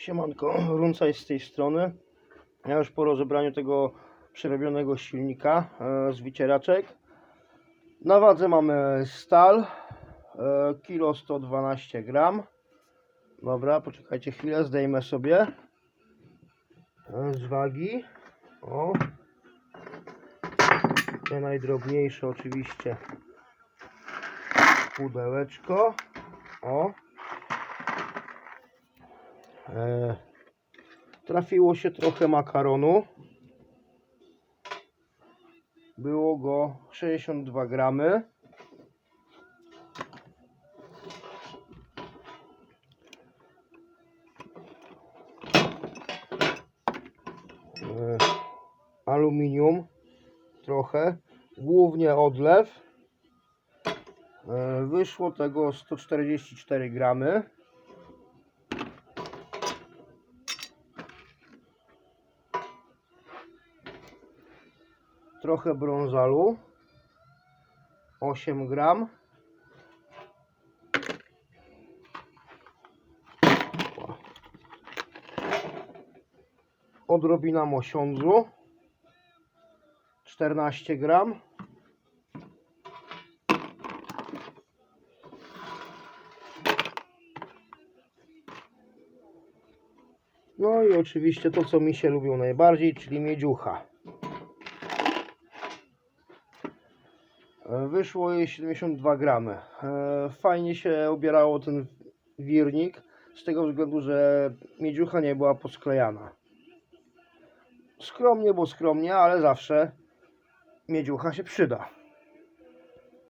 Siemanko, Runcaj z tej strony. Ja już po rozebraniu tego przerobionego silnika e, z wycieraczek. Na wadze mamy stal, e, kilo 112 gram. Dobra, poczekajcie chwilę, zdejmę sobie e, z wagi. O. Te najdrobniejsze oczywiście pudełeczko. O. E, trafiło się trochę makaronu. Było go 62 gramy. E, aluminium trochę, głównie odlew. E, wyszło tego 144 gramy. Trochę brązalu. 8 gram. Odrobina mosiądzu. 14 gram. No i oczywiście to co mi się lubią najbardziej czyli miedziucha Wyszło jej 72 gramy. E, Fajnie się obierało ten wirnik, z tego względu, że miedziucha nie była posklejana. Skromnie, bo skromnie, ale zawsze miedziucha się przyda.